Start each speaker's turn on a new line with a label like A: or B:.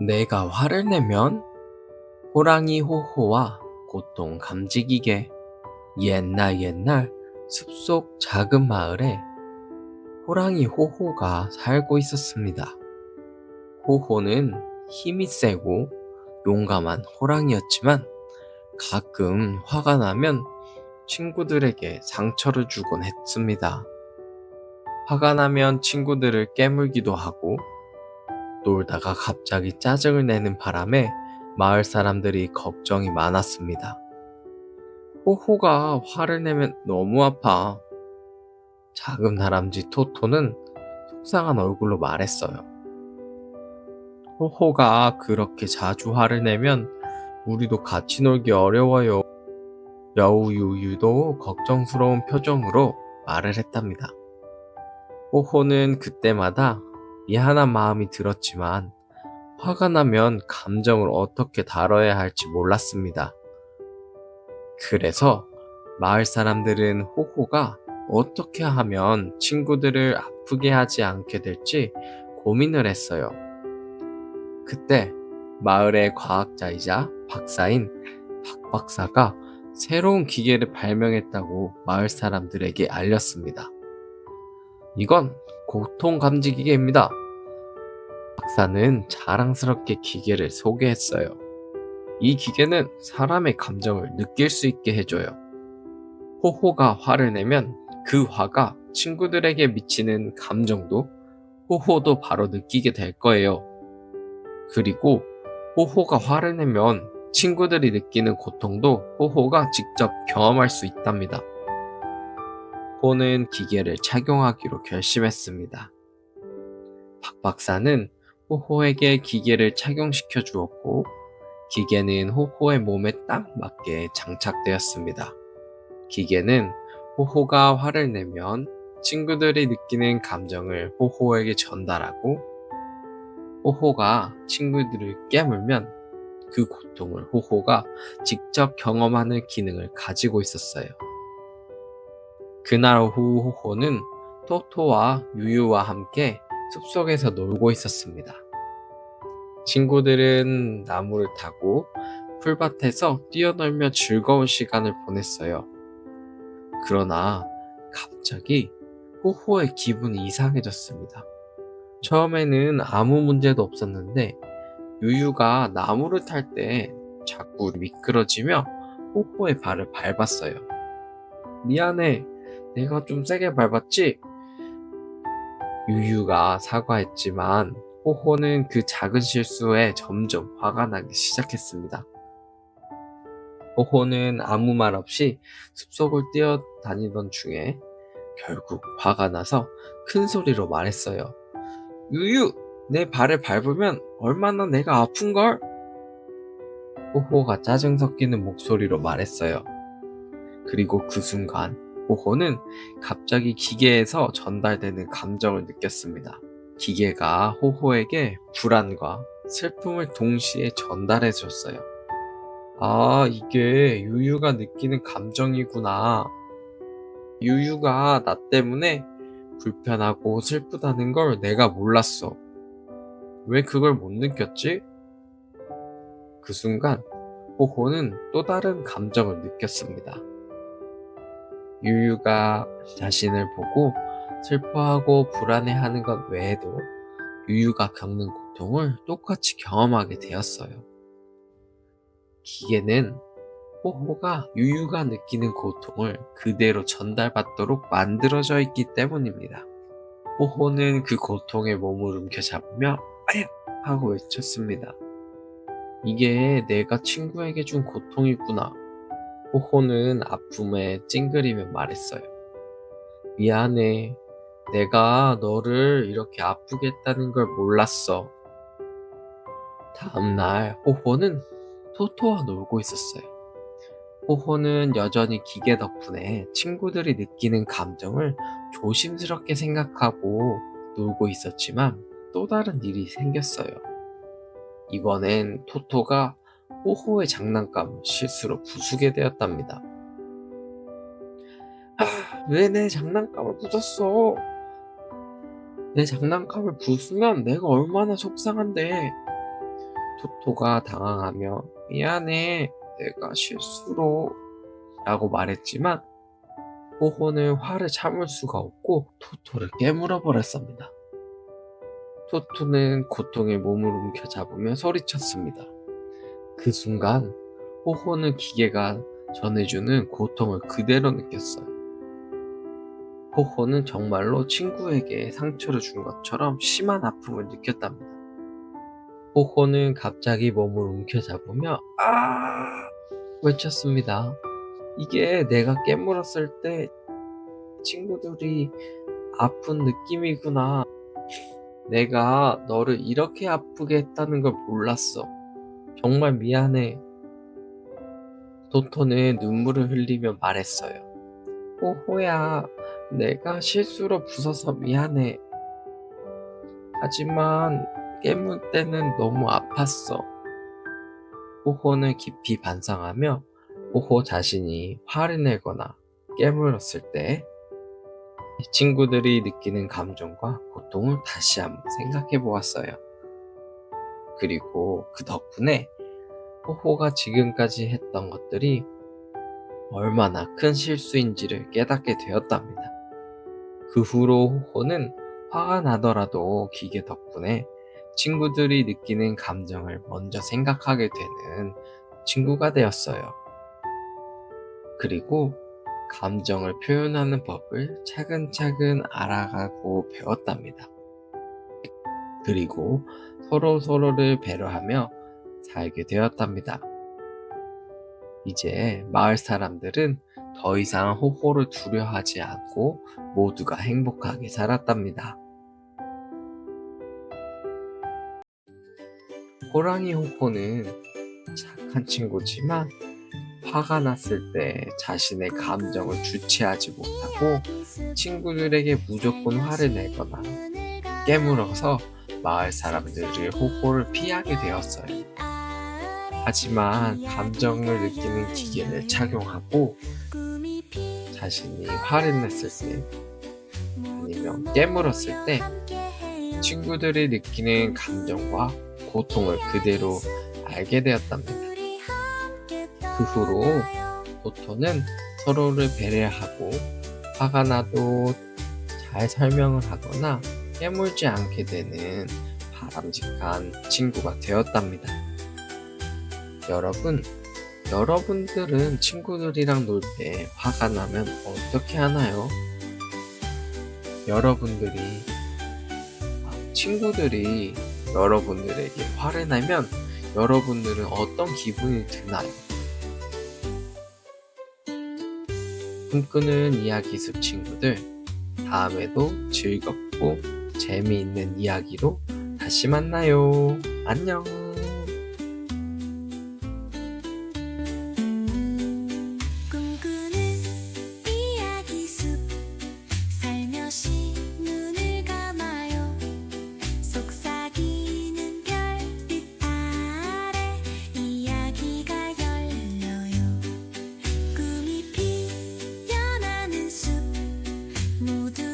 A: 내가 화를 내면 호랑이 호호와 고통 감지기계 옛날 옛날 숲속 작은 마을에 호랑이 호호가 살고 있었습니다. 호호는 힘이 세고 용감한 호랑이였지만 가끔 화가 나면 친구들에게 상처를 주곤 했습니다. 화가 나면 친구들을 깨물기도 하고 놀다가 갑자기 짜증을 내는 바람에 마을 사람들이 걱정이 많았습니다. 호호가 화를 내면 너무 아파. 작은 다람쥐 토토는 속상한 얼굴로 말했어요. 호호가 그렇게 자주 화를 내면 우리도 같이 놀기 어려워요. 여우유유도 걱정스러운 표정으로 말을 했답니다. 호호는 그때마다 미안한 마음이 들었지만 화가 나면 감정을 어떻게 다뤄야 할지 몰랐습니다. 그래서 마을 사람들은 호호가 어떻게 하면 친구들을 아프게 하지 않게 될지 고민을 했어요. 그때 마을의 과학자이자 박사인 박 박사가 새로운 기계를 발명했다고 마을 사람들에게 알렸습니다. 이건 고통 감지 기계입니다. 박사는 자랑스럽게 기계를 소개했어요. 이 기계는 사람의 감정을 느낄 수 있게 해줘요. 호호가 화를 내면 그 화가 친구들에게 미치는 감정도 호호도 바로 느끼게 될 거예요. 그리고 호호가 화를 내면 친구들이 느끼는 고통도 호호가 직접 경험할 수 있답니다. 호는 기계를 착용하기로 결심했습니다. 박 박사는 호호에게 기계를 착용시켜 주었고, 기계는 호호의 몸에 딱 맞게 장착되었습니다. 기계는 호호가 화를 내면 친구들이 느끼는 감정을 호호에게 전달하고, 호호가 친구들을 깨물면 그 고통을 호호가 직접 경험하는 기능을 가지고 있었어요. 그날 오후 호호는 토토와 유유와 함께 숲속에서 놀고 있었습니다. 친구들은 나무를 타고 풀밭에서 뛰어놀며 즐거운 시간을 보냈어요. 그러나 갑자기 호호의 기분이 이상해졌습니다. 처음에는 아무 문제도 없었는데 유유가 나무를 탈 때 자꾸 미끄러지며 호호의 발을 밟았어요. 미안해. 내가 좀 세게 밟았지? 유유가 사과했지만 호호는 그 작은 실수에 점점 화가 나기 시작했습니다. 호호는 아무 말 없이 숲속을 뛰어다니던 중에 결국 화가 나서 큰 소리로 말했어요. 유유, 내 발을 밟으면 얼마나 내가 아픈걸? 호호가 짜증 섞이는 목소리로 말했어요. 그리고 그 순간 호호는 갑자기 기계에서 전달되는 감정을 느꼈습니다. 기계가 호호에게 불안과 슬픔을 동시에 전달해 줬어요. 아, 이게 유유가 느끼는 감정이구나. 유유가 나 때문에 불편하고 슬프다는 걸 내가 몰랐어. 왜 그걸 못 느꼈지? 그 순간 호호는 또 다른 감정을 느꼈습니다. 유유가 자신을 보고 슬퍼하고 불안해하는 것 외에도 유유가 겪는 고통을 똑같이 경험하게 되었어요. 기계는 호호가 유유가 느끼는 고통을 그대로 전달받도록 만들어져 있기 때문입니다. 호호는 그 고통에 몸을 움켜잡으며 아야! 하고 외쳤습니다. 이게 내가 친구에게 준 고통이구나. 호호는 아픔에 찡그리며 말했어요. 미안해. 내가 너를 이렇게 아프게 했다는 걸 몰랐어. 다음날 호호는 토토와 놀고 있었어요. 호호는 여전히 기계 덕분에 친구들이 느끼는 감정을 조심스럽게 생각하고 놀고 있었지만 또 다른 일이 생겼어요. 이번엔 토토가 호호의 장난감을 실수로 부수게 되었답니다. 아, 왜 내 장난감을 부쉈어? 내 장난감을 부수면 내가 얼마나 속상한데. 토토가 당황하며 미안해, 내가 실수로 라고 말했지만 호호는 화를 참을 수가 없고 토토를 깨물어 버렸습니다. 토토는 고통의 몸을 움켜잡으며 소리쳤습니다. 그 순간 호호는 기계가 전해주는 고통을 그대로 느꼈어요. 호호는 정말로 친구에게 상처를 준 것처럼 심한 아픔을 느꼈답니다. 호호는 갑자기 몸을 움켜잡으며 아 외쳤습니다. 이게 내가 깨물었을 때 친구들이 아픈 느낌이구나. 내가 너를 이렇게 아프게 했다는 걸 몰랐어. 정말 미안해. 도토는 눈물을 흘리며 말했어요. 호호야, 내가 실수로 부숴서 미안해. 하지만 깨물 때는 너무 아팠어. 호호는 깊이 반성하며 호호 자신이 화를 내거나 깨물었을 때 친구들이 느끼는 감정과 고통을 다시 한번 생각해 보았어요. 그리고 그 덕분에 호호가 지금까지 했던 것들이 얼마나 큰 실수인지를 깨닫게 되었답니다. 그 후로 호호는 화가 나더라도 기계 덕분에 친구들이 느끼는 감정을 먼저 생각하게 되는 친구가 되었어요. 그리고 감정을 표현하는 법을 차근차근 알아가고 배웠답니다. 그리고 서로 서로를 배려하며 살게 되었답니다. 이제 마을 사람들은 더 이상 호호를 두려워하지 않고 모두가 행복하게 살았답니다. 호랑이 호호는 착한 친구지만 화가 났을 때 자신의 감정을 주체하지 못하고 친구들에게 무조건 화를 내거나 깨물어서 마을 사람들이 호호를 피하게 되었어요. 하지만 감정을 느끼는 기계를 착용하고 자신이 화를 냈을 때 아니면 깨물었을 때 친구들이 느끼는 감정과 고통을 그대로 알게 되었답니다. 그 후로 도토는 서로를 배려하고 화가 나도 잘 설명을 하거나 깨물지 않게 되는 바람직한 친구가 되었답니다. 여러분, 여러분들은 친구들이랑 놀 때 화가 나면 어떻게 하나요? 여러분들이, 아, 친구들이 여러분들에게 화를 내면 여러분들은 어떤 기분이 드나요? 꿈꾸는 이야기 숲 친구들, 다음에도 즐겁고 재미있는 이야기로 다시 만나요. 안녕. 牡丹